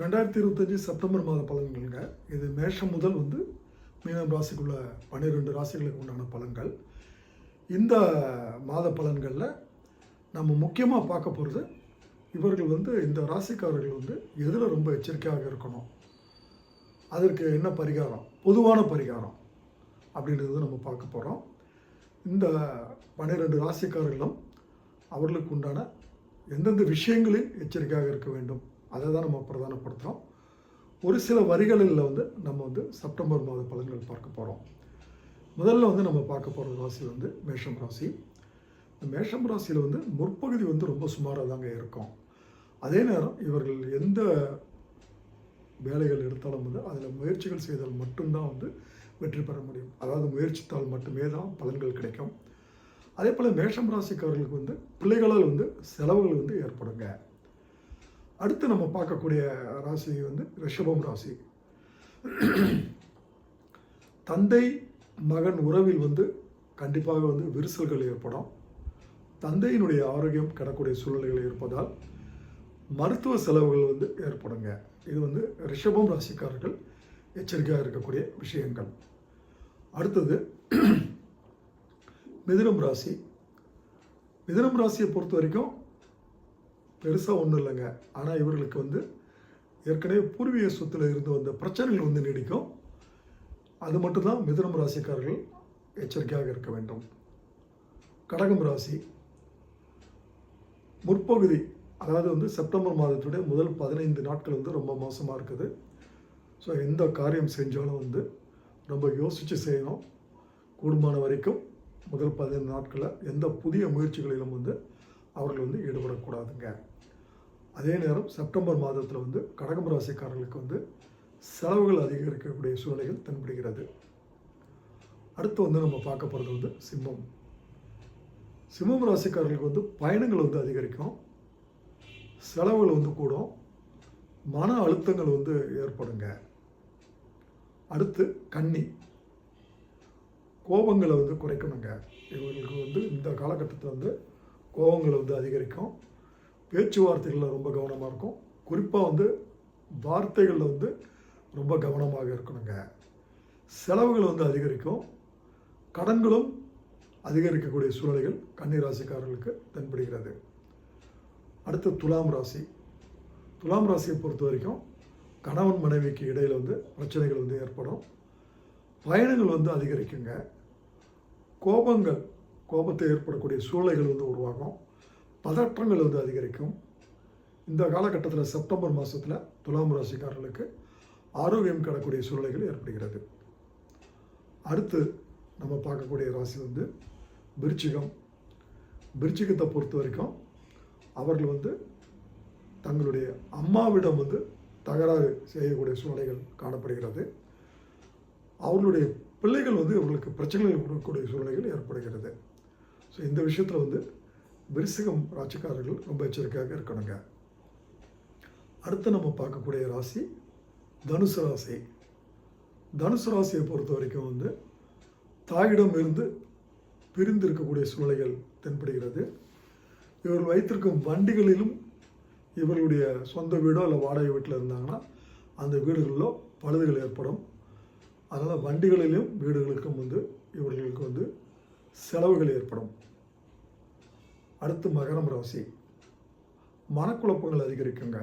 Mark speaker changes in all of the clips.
Speaker 1: ரெண்டாயிரத்தி இருபத்தஞ்சி செப்டம்பர் மாத பலன்களுங்க. இது மேஷம் முதல் வந்து மீனம் ராசிக்குள்ள பன்னிரெண்டு ராசிகளுக்கு உண்டான பலன்கள். இந்த மாத பலன்களில் நம்ம முக்கியமாக பார்க்க போகிறது இவர்கள் வந்து இந்த ராசிக்காரர்கள் வந்து எதில் ரொம்ப எச்சரிக்கையாக இருக்கணும்? அதற்கு என்ன பரிகாரம்? பொதுவான பரிகாரம் அப்படின்றது நம்ம பார்க்க போகிறோம் இந்த பன்னிரெண்டு ராசிக்காரர்களும் அவர்களுக்கு உண்டான எந்தெந்த விஷயங்களில் எச்சரிக்கையாக இருக்க வேண்டும்? அதை தான் நம்ம பிரதானப்படுத்துகிறோம் ஒரு சில வரிகளில் வந்து நம்ம வந்து செப்டம்பர் மாத பலன்கள் பார்க்க போகிறோம் முதல்ல வந்து நம்ம பார்க்க போகிற ராசி வந்து மேஷம் ராசி. இந்த மேஷம் ராசியில் வந்து முற்பகுதி வந்து ரொம்ப சுமாராக தாங்க இருக்கும். அதே நேரம் இவர்கள் எந்த வேலைகள் எடுத்தாலும் வந்து அதில் முயற்சிகள் செய்தால் மட்டும்தான் வந்து வெற்றி பெற முடியும். அதாவது முயற்சித்தால் மட்டுமே தான் பலன்கள் கிடைக்கும். அதே போல் மேஷம் ராசிக்காரர்களுக்கு வந்து பிள்ளைகளால் வந்து செலவுகள் வந்து ஏற்படுங்க. அடுத்து நம்ம பார்க்கக்கூடிய ராசி வந்து ரிஷபம் ராசி. தந்தை மகன் உறவில் வந்து கண்டிப்பாக வந்து விரிசல்கள் ஏற்படும். தந்தையினுடைய ஆரோக்கியம் கிடக்கூடிய சூழ்நிலைகள் இருப்பதால் மருத்துவ செலவுகள் வந்து ஏற்படுங்க. இது வந்து ரிஷபம் ராசிக்காரர்கள் எச்சரிக்கையாக இருக்கக்கூடிய விஷயங்கள். அடுத்தது மிதுனம் ராசி. மிதுனம் ராசியை பொறுத்த வரைக்கும் பெருசாக ஒன்றும் இல்லைங்க. ஆனால் இவர்களுக்கு வந்து ஏற்கனவே பூர்வீக சொத்தில் இருந்து வந்த பிரச்சனைகள் வந்து நீடிக்கும். அது மட்டும்தான் மிதுனம் ராசிக்காரர்கள் எச்சரிக்கையாக இருக்க வேண்டும். கடகம் ராசி முற்பகுதி அதாவது வந்து செப்டம்பர் மாதத்துடைய முதல் பதினைந்து நாட்கள் வந்து ரொம்ப மோசமாக இருக்குது. ஸோ எந்த காரியம் செஞ்சாலும் வந்து ரொம்ப யோசித்து செய்யணும். கூடுமான வரைக்கும் முதல் பதினைந்து நாட்களில் எந்த புதிய முயற்சிகளிலும் வந்து அவர்கள் வந்து ஈடுபடக்கூடாதுங்க. அதே நேரம் செப்டம்பர் மாதத்தில் வந்து கடகம் ராசிக்காரர்களுக்கு வந்து செலவுகள் அதிகரிக்கக்கூடிய சூழ்நிலைகள் தென்படுகிறது. அடுத்து வந்து நம்ம பார்க்க போகிறது வந்து சிம்மம். சிம்மம் ராசிக்காரர்களுக்கு வந்து பயணங்கள் வந்து அதிகரிக்கும். செலவுகள் வந்து கூடும். மன அழுத்தங்கள் வந்து ஏற்படுங்க. அடுத்து கன்னி. கோபங்களை வந்து குறைக்கணுங்க. இவங்களுக்கு வந்து இந்த காலகட்டத்தில் வந்து கோபங்களை வந்து அதிகரிக்கும். பேச்சுவார்த்தைகளில் ரொம்ப கவனமாக இருக்கும். குறிப்பாக வந்து வார்த்தைகளில் வந்து ரொம்ப கவனமாக இருக்கணுங்க. செலவுகள் வந்து அதிகரிக்கும். கடன்களும் அதிகரிக்கக்கூடிய சூழ்நிலைகள் கன்னி ராசிக்காரர்களுக்கு தென்படுகிறது. அடுத்து துலாம் ராசி. துலாம் ராசியை பொறுத்த வரைக்கும் கணவன் மனைவிக்கு இடையில் வந்து பிரச்சனைகள் வந்து ஏற்படும். பயணங்கள் வந்து அதிகரிக்குங்க. கோபங்கள் கோபத்தை ஏற்படக்கூடிய சூழ்நிலைகள் வந்து உருவாகும். பதற்றங்கள் வந்து அதிகரிக்கும். இந்த காலகட்டத்தில் செப்டம்பர் மாதத்தில் துலாம் ராசிக்காரர்களுக்கு ஆரோக்கியம் கிடக்கூடிய சூழ்நிலைகள் ஏற்படுகிறது. அடுத்து நம்ம பார்க்கக்கூடிய ராசி வந்து விருச்சிகம். விருச்சிகத்தை பொறுத்த வரைக்கும் அவர்கள் வந்து தங்களுடைய அம்மாவிடம் வந்து தகராறு செய்யக்கூடிய சூழ்நிலைகள் காணப்படுகிறது. அவர்களுடைய பிள்ளைகள் வந்து இவர்களுக்கு பிரச்சனைகள் கொடுக்கக்கூடிய சூழ்நிலைகள் ஏற்படுகிறது. ஸோ இந்த விஷயத்தில் வந்து விருசிகம் ராசிக்காரர்கள் ரொம்ப எச்சரிக்கையாக இருக்கணுங்க. அடுத்து நம்ம பார்க்கக்கூடிய ராசி தனுசு ராசி. தனுசு ராசியை பொறுத்த வரைக்கும் வந்து தாயிடம் இருந்து பிரிந்து இருக்கக்கூடிய சூழ்நிலைகள் தென்படுகிறது. இவர்கள் வைத்திருக்கும் வண்டிகளிலும் இவர்களுடைய சொந்த வீடோ இல்லை வாடகை வீட்டில் இருந்தாங்கன்னா அந்த வீடுகளிலோ பழுதுகள் ஏற்படும். அதனால் வண்டிகளிலும் வீடுகளுக்கும் வந்து இவர்களுக்கு வந்து செலவுகள் ஏற்படும். அடுத்து மகரம் ராசி. மனக்குழப்பங்கள் அதிகரிக்குங்க.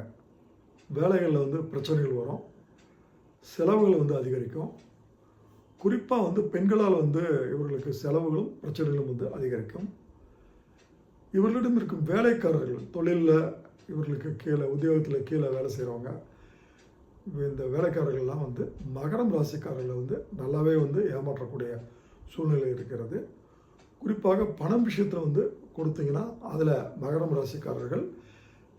Speaker 1: வேலைகளில் வந்து பிரச்சனைகள் வரும். செலவுகள் வந்து அதிகரிக்கும். குறிப்பாக வந்து பெண்களால் வந்து இவர்களுக்கு செலவுகளும் பிரச்சனைகளும் வந்து அதிகரிக்கும். இவர்களிடம் இருக்கும் வேலைக்காரர்கள் தொழிலில் இவர்களுக்கு கீழே உத்தியோகத்தில் கீழே வேலை செய்கிறவங்க இந்த வேலைக்காரர்கள்லாம் வந்து மகரம் ராசிக்காரர்களை வந்து நல்லாவே வந்து ஏமாற்றக்கூடிய சூழ்நிலை இருக்கிறது. குறிப்பாக பணம் விஷயத்தில் வந்து கொடுத்தீங்கன்னா அதில் மகரம் ராசிக்காரர்கள்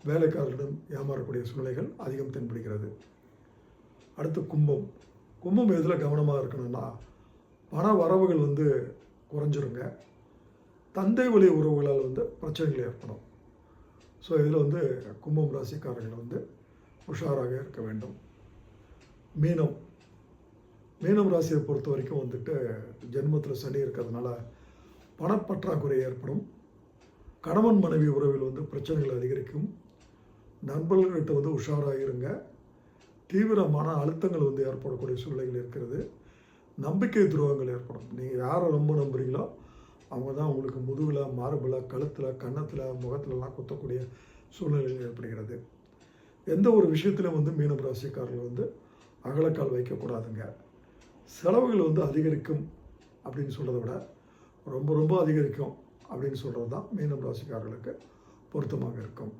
Speaker 1: வேலைக்காரர்களிடம் ஏமாறக்கூடிய சூழ்நிலைகள் அதிகம் தென்படுகிறது. அடுத்து கும்பம். கும்பம் எதில் கவனமாக இருக்கணும்னா பண வரவுகள் வந்து குறைஞ்சிருங்க. தந்தை வழி உறவுகளால் வந்து பிரச்சனைகள் ஏற்படும். ஸோ இதில் வந்து கும்பம் ராசிக்காரர்கள் வந்து உஷாராக இருக்க வேண்டும். மீனம். மீனம் ராசியை பொறுத்த வரைக்கும் வந்துட்டு ஜென்மத்தில் சனி இருக்கிறதுனால பணப்பற்றாக்குறை ஏற்படும். கணவன் மனைவி உறவில் வந்து பிரச்சனைகள் அதிகரிக்கும். நண்பர்கள்கிட்ட வந்து உஷாராக இருங்க தீவிரமான அழுத்தங்கள் வந்து ஏற்படக்கூடிய சூழ்நிலைகள் இருக்கிறது. நம்பிக்கை துரோகங்கள் ஏற்படும். நீங்கள் யாரை ரொம்ப நம்புறீங்களோ அவங்க தான் உங்களுக்கு முதுகில் மார்பில் கழுத்தில் கன்னத்தில் முகத்துலலாம் குத்தக்கூடிய சூழ்நிலைகள் ஏற்படுகிறது. எந்த ஒரு விஷயத்திலும் வந்து மீனம் ராசிக்காரர்கள் வந்து அகலக்கால் வைக்கக்கூடாதுங்க. செலவுகள் வந்து அதிகரிக்கும் அப்படின்னு சொல்கிறத விட ரொம்ப ரொம்ப அதிகரிக்கும். அப்படின்னு சொல்கிறது தான் மீனம் ராசிக்காரர்களுக்கு பொருத்தமாக இருக்கும்.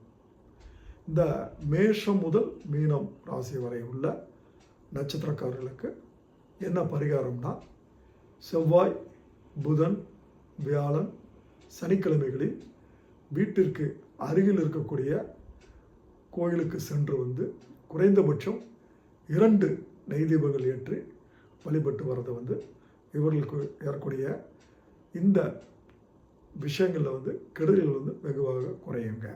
Speaker 1: இந்த மேஷம் முதல் மீனம் ராசி வரை உள்ள நட்சத்திரக்காரர்களுக்கு என்ன பரிகாரம்னா செவ்வாய் புதன் வியாழன் சனிக்கிழமைகளில் வீட்டிற்கு அருகில் இருக்கக்கூடிய கோயிலுக்கு சென்று வந்து குறைந்தபட்சம் இரண்டு நெய் தீபங்கள் ஏற்றி வழிபட்டு வர்றது வந்து இவர்களுக்கு ஏறக்கூடிய இந்த விஷயங்களில் வந்து கெடுதல்கள் வந்து வெகுவாக குறையுங்க.